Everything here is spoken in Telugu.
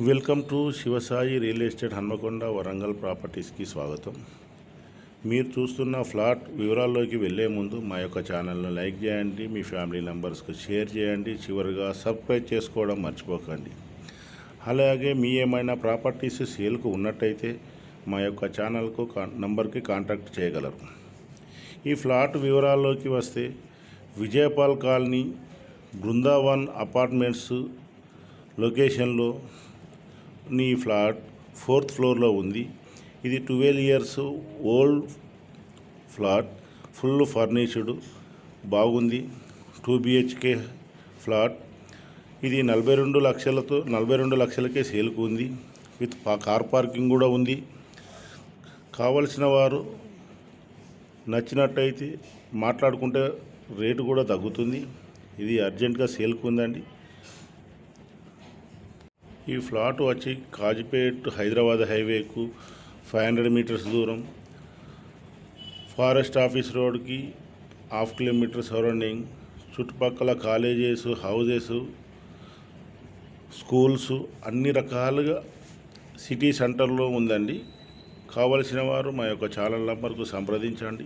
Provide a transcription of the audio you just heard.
Welcome to Shivasai real estate Hanamkonda Warangal ప్రాపర్టీస్కి స్వాగతం. మీరు చూస్తున్న ఫ్లాట్ వివరాల్లోకి వెళ్ళే ముందు మా యొక్క ఛానల్ను లైక్ చేయండి మీ ఫ్యామిలీ మెంబర్స్కి షేర్ చేయండి చివరిగా సబ్స్క్రైబ్ చేసుకోవడం మర్చిపోకండి. అలాగే మీ ఏమైనా ప్రాపర్టీస్ సేల్కు ఉన్నట్టయితే మా యొక్క ఛానల్కు కా నంబర్కి కాంటాక్ట్ చేయగలరు. ఈ ఫ్లాట్ వివరాల్లోకి వస్తే విజయపాల్ కాలనీ బృందావన్ అపార్ట్మెంట్స్ లొకేషన్లో నీ ఫ్లాట్ ఫోర్త్ ఫ్లోర్లో ఉంది. ఇది twelve years old flat full furnished బాగుంది. Two BHK flat. ఇది నలభై రెండు లక్షలతో నలభై రెండు లక్షలకే సేల్కు ఉంది. విత్ కార్ పార్కింగ్ కూడా ఉంది. కావలసిన వారు నచ్చినట్టయితే మాట్లాడుకుంటే రేటు కూడా తగ్గుతుంది. ఇది అర్జెంటుగా సేల్కు ఉందండి. ఈ ఫ్లాట్ వచ్చి కాజిపేట్ హైదరాబాద్ హైవేకు ఫైవ్ హండ్రెడ్ మీటర్స్ దూరం. ఫారెస్ట్ ఆఫీస్ రోడ్కి హాఫ్ కిలోమీటర్ సరౌండింగ్. చుట్టుపక్కల కాలేజెస్ హౌజెస్ స్కూల్స్ అన్ని రకాలుగా సిటీ సెంటర్లో ఉందండి. కావలసిన వారు మా యొక్క ఛానల్ నంబర్కు సంప్రదించండి.